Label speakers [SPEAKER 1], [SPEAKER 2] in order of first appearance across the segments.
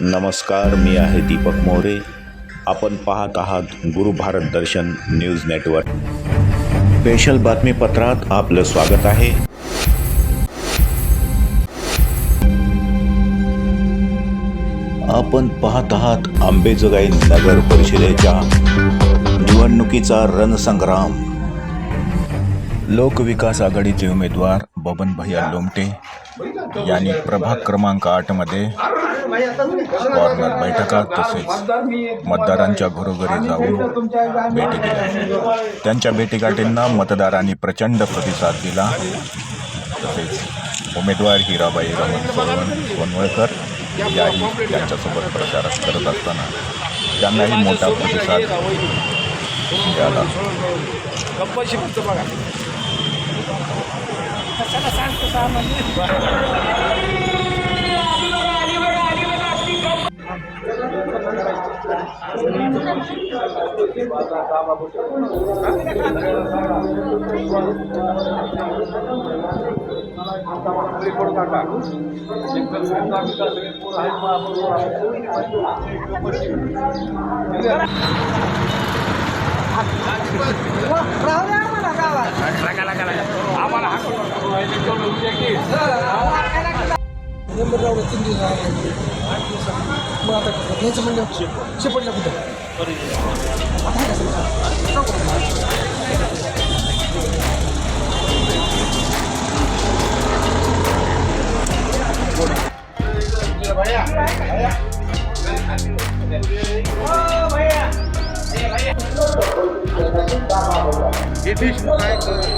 [SPEAKER 1] नमस्कार मी आहे दीपक मोरे. आपण पाहत आहात Guru Bharat Darshan news network. Special बातमीपत्रात आपलं स्वागत आहे. आपण पाहत आहात आंबेजोगाई नगर परिषदेच्या निवडणुकीचा रणसंग्राम. लोकविकास आघाडीचे उमेदवार बबन भैया लोमटे यांनी प्रभाग क्रमांक आठमध्ये कॉर्नर बैठका तसेच मतदारांच्या घरोघरी जाऊन भेटी दिल्या. त्यांच्या भेटीगाठींना मतदारांनी प्रचंड प्रतिसाद दिला. तसेच उमेदवार हिराबाई रमण सोनवण सोनवळकर याही त्यांच्यासोबत प्रचार करत असताना त्यांनाही मोठा प्रतिसाद मिळाला.
[SPEAKER 2] राहू द्या आम्हाला गावात
[SPEAKER 3] नंबर लावलं तीन एम्बररावला तीन दिवस मग आता घ्यायचं म्हणलं शेपटला कुठं आता
[SPEAKER 2] काय भैया भैया भैया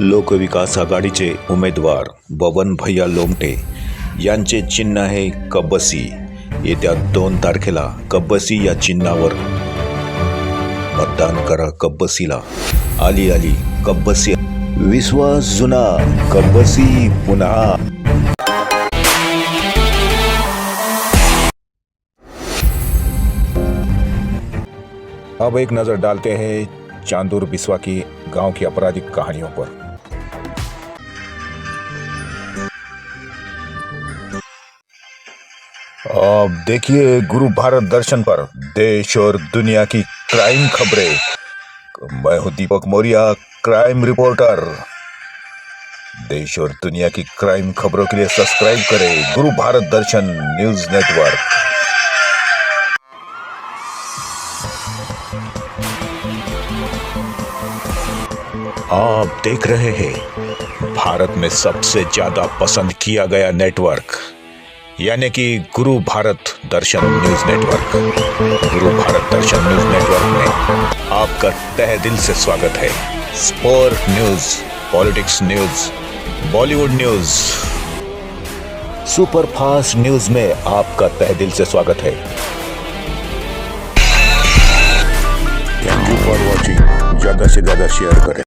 [SPEAKER 1] लोकविकास आघाडीचे उमेदवार बबन भैया लोमटे यांचे चिन्ह आहे कब्बसी. येत्या दोन तारखेला कब्बसी या चिन्हावर मतदान करा कब्बसीला. आली आली, कब्बसी. विश्वास जुना, कब्बसी पुन्हा. अब एक नज़र डालते हैं चांदूर बिस्वा की गाँव की आपराधिक कहानियों पर। अब देखिए गुरु भारत दर्शन पर। देश और दुनिया की क्राइम खबरें। मैं हूँ दीपक मौर्या क्राइम रिपोर्टर देश और दुनिया की क्राइम खबरों के लिए सब्सक्राइब करें गुरु भारत दर्शन न्यूज़ नेटवर्क आप देख रहे हैं, भारत में सबसे ज़्यादा पसंद किया गया नेटवर्क यानी कि गुरु भारत दर्शन न्यूज़ नेटवर्क। गुरु भारत दर्शन न्यूज़ नेटवर्क में आपका तहे दिल से स्वागत है। Sport news, politics news, Bollywood news. Super fast news में आपका तहे दिल से स्वागत है। थैंक यू फॉर वॉचिंग ज़्यादा से ज़्यादा शेयर करें।